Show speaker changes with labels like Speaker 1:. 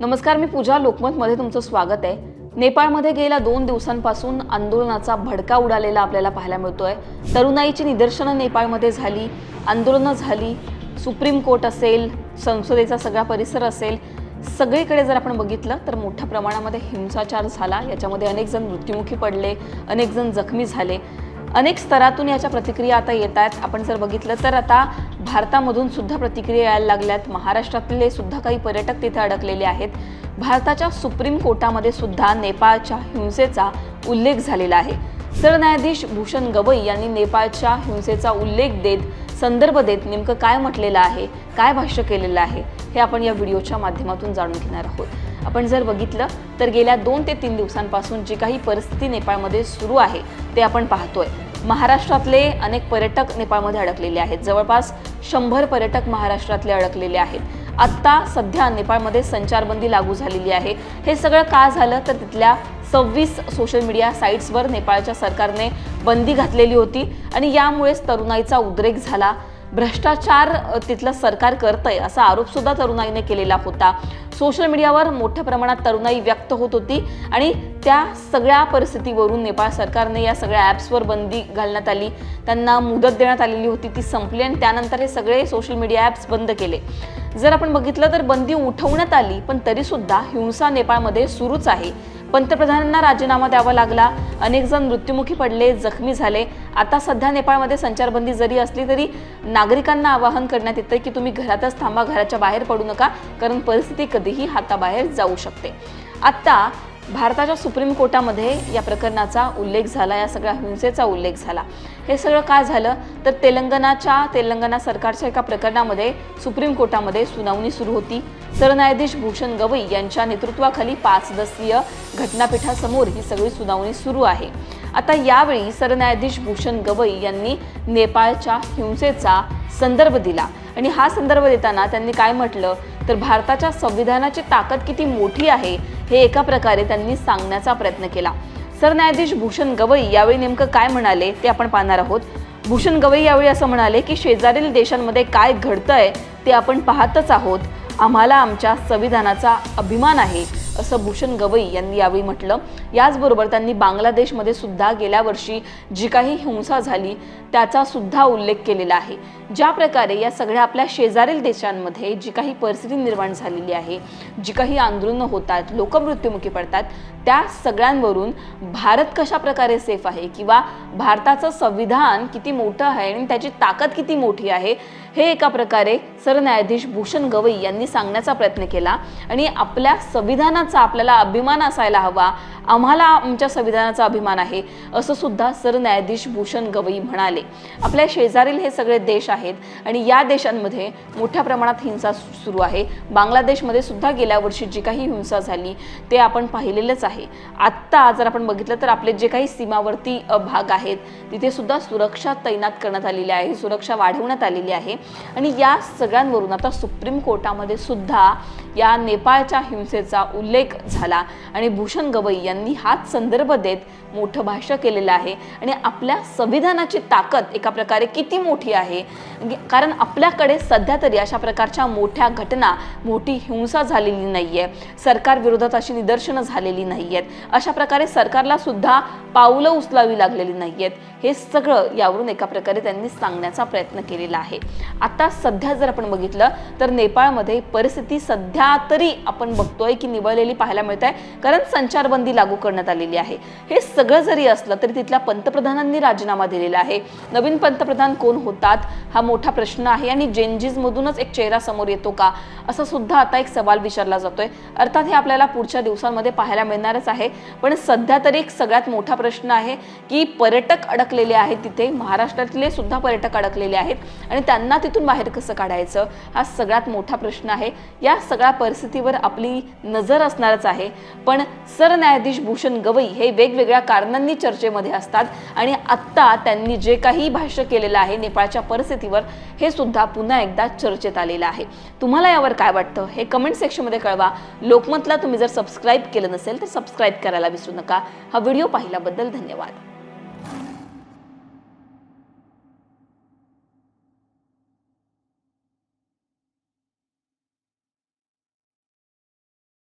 Speaker 1: नमस्कार मी पूजा लोकमतमध्ये तुमचं स्वागत आहे. नेपाळमध्ये गेल्या दोन दिवसांपासून आंदोलनाचा भडका उडालेला आपल्याला पाहायला मिळतोय. तरुणाईची निदर्शनं नेपाळमध्ये झाली आंदोलनं झाली सुप्रीम कोर्ट असेल संसदेचा सगळा परिसर असेल सगळीकडे जर आपण बघितलं तर मोठ्या प्रमाणामध्ये हिंसाचार झाला. याच्यामध्ये अनेक जण मृत्युमुखी पडले अनेक जण जखमी झाले. अनेक स्तरातून याच्या प्रतिक्रिया आता येत आहेत. आपण जर बघितलं तर आता भारतामधून सुद्धा प्रतिक्रिया यायला लागल्यात. महाराष्ट्रातले सुद्धा काही पर्यटक तिथे अडकलेले आहेत. भारताच्या सुप्रीम कोर्टामध्ये सुद्धा नेपाळच्या हिंसेचा उल्लेख झालेला आहे. सरन्यायाधीश भूषण गवई यांनी नेपाळच्या हिंसेचा उल्लेख देत संदर्भ देत नेमकं काय म्हटलेलं आहे? काय भाष्य केलेलं आहे? हे आपण या व्हिडिओच्या माध्यमातून जाणून घेणार आहोत. आपण जर बघितलं तर गेल्या दोन ते तीन दिवसांपासून जी काही परिस्थिती नेपाळमध्ये सुरू आहे ते आपण पाहतोय. महाराष्ट्रातले अनेक पर्यटक नेपाळमध्ये अडकलेले आहेत. जवळपास शंभर पर्यटक महाराष्ट्रातले अडकलेले आहेत. आत्ता सध्या नेपाळमध्ये संचारबंदी लागू झालेली आहे. हे सगळं का झालं? तर तिथल्या सव्वीस सोशल मीडिया साईट्सवर नेपाळच्या सरकारने बंदी घातलेली होती आणि यामुळेच तरुणाईचा उद्रेक झाला. भ्रष्टाचार तिथलं सरकार करतंय असा आरोप सुद्धा तरुणाईने केलेला होता. सोशल मीडियावर मोठ्या प्रमाणात तरुणाई व्यक्त होत होती आणि त्या सगळ्या परिस्थितीवरून नेपाळ सरकारने या सगळ्या ॲप्सवर बंदी घालण्यात आली. त्यांना मुदत देण्यात आलेली होती ती संपली आणि त्यानंतर हे सगळे सोशल मीडिया ॲप्स बंद केले. जर आपण बघितलं तर बंदी उठवण्यात आली पण तरीसुद्धा हिंसा नेपाळमध्ये सुरूच आहे. पंतप्रधानांना राजीनामा द्यावा लागला अनेक जण मृत्युमुखी पडले जखमी झाले. आता सध्या नेपाळमध्ये संचारबंदी जरी असली तरी नागरिकांना आवाहन करण्यात येतं की तुम्ही घरातच थांबा घराच्या बाहेर पडू नका कारण परिस्थिती कधीही हाताबाहेर जाऊ शकते. आत्ता भारताच्या सुप्रीम कोर्टामध्ये या प्रकरणाचा उल्लेख झाला या सगळ्या हिंसेचा उल्लेख झाला. हे सगळं काय झालं? तर तेलंगणाच्या तेलंगणा सरकारच्या एका प्रकरणामध्ये सुप्रीम कोर्टामध्ये सुनावणी सुरू होती. सरन्यायाधीश भूषण गवई यांच्या नेतृत्वाखाली पाच सदस्यीय घटनापीठासमोर ही सगळी सुनावणी सुरू आहे. आता यावेळी सरन्यायाधीश भूषण गवई यांनी नेपाळच्या हिंसेचा संदर्भ दिला आणि हा संदर्भ देताना त्यांनी काय म्हटलं? तर भारताच्या संविधानाची ताकद किती मोठी आहे हे एका प्रकारे त्यांनी सांगण्याचा प्रयत्न केला. सरन्यायाधीश भूषण गवई यावेळी नेमकं काय म्हणाले ते आपण पाहणार आहोत. भूषण गवई यावेळी असं म्हणाले की शेजारील देशांमध्ये काय घडतंय ते आपण पाहतच आहोत. आम्हाला आमच्या संविधानाचा अभिमान आहे. असं भूषण गवई यांनी यावेळी म्हटलं. याचबरोबर त्यांनी बांगलादेशमध्ये सुद्धा गेल्या वर्षी जी काही हिंसा झाली त्याचा सुद्धा उल्लेख केलेला आहे. ज्या प्रकारे या सगळ्या आपल्या शेजारील देशांमध्ये जी काही परिस्थिती निर्माण झालेली आहे जी काही आंदोलनं होतात लोक मृत्युमुखी पडतात त्या सगळ्यांवरून भारत कशा प्रकारे सेफ आहे किंवा भारताचं संविधान किती मोठं आहे आणि त्याची ताकद किती मोठी आहे हे एका प्रकारे सरन्यायाधीश भूषण गवई यांनी सांगण्याचा प्रयत्न केला. आणि आपल्या संविधानात संविधानाचा आपल्याला अभिमान असायला हवा. आम्हाला आमच्या संविधानाचा अभिमान आहे असं सुद्धा सरन्यायाधीश भूषण गवई म्हणाले. आपल्या शेजारील हे सगळे देश आहेत आणि या देशांमध्ये मोठ्या प्रमाणात हिंसा सुरू आहे. बांगलादेशमध्ये सुद्धा गेल्या वर्षी जी काही हिंसा झाली ते आपण पाहिलेलंच आहे. आत्ता जर आपण बघितलं तर आपले जे काही सीमावर्ती अ, भाग आहेत तिथे सुद्धा सुरक्षा तैनात करण्यात आलेली आहे सुरक्षा वाढवण्यात आलेली आहे. आणि या सगळ्यांवरून आता सुप्रीम कोर्टामध्ये सुद्धा या नेपाळच्या हिंसेचा उल्लेख झाला. आणि भूषण गवई यांनी हाच संदर्भ देत मोठं भाष्य केलेलं आहे. आणि आपल्या संविधानाची ताकद एका प्रकारे किती मोठी आहे? कारण आपल्याकडे सध्या तरी अशा प्रकारच्या मोठ्या घटना मोठी हिंसा झालेली नाहीये. सरकार विरोधात अशी निदर्शनं झालेली नाहीयेत. अशा प्रकारे सरकारला सुद्धा पावलं उचलावी लागलेली नाही आहेत हे सगळं यावरून एका प्रकारे त्यांनी सांगण्याचा प्रयत्न केलेला आहे. आता सध्या जर आपण बघितलं तर नेपाळमध्ये परिस्थिती सध्या तरी आपण बघतोय की निवळलेली पाहायला मिळत आहे कारण संचारबंदी लागू करण्यात आलेली आहे. हे सगळं जरी असलं तरी तिथल्या पंतप्रधानांनी राजीनामा दिलेला आहे. नवीन पंतप्रधान कोण होतात? हा मोठा प्रश्न आहे आणि जेनजीज मधूनच एक चेहरा समोर येतो का? असा सुद्धा आता एक सवाल विचारला जातोय. अर्थात हे आपल्याला पुढच्या दिवसांमध्ये पाहायला मिळणारच आहे. पण सध्या तरी एक सगळ्यात मोठा प्रश्न आहे की पर्यटक अडकलेले आहेत तिथे. महाराष्ट्रातले सुद्धा पर्यटक अडकलेले आहेत. आणि त्यांना तिथून बाहेर कसं काढायचं? हा सगळ्यात मोठा प्रश्न आहे. या सगळ्या परिस्थितीवर आपली नजर असणारच आहे. पण सरन्यायाधीश भूषण गवई हे वेगवेगळ्या कारणांनी चर्चेमध्ये असतात आणि आत्ता त्यांनी जे काही भाष्य केलेलं आहे नेपाळच्या परिस्थितीवर हे सुद्धा पुन्हा एकदा चर्चेत आलेलं आहे. तुम्हाला यावर काय वाटतं? हे कमेंट सेक्शनमध्ये कळवा. लोकमतला तुम्ही जर सबस्क्राईब केलं नसेल तर सबस्क्राईब करायला विसरू नका. हा व्हिडिओ पाहिल्याबद्दल धन्यवाद.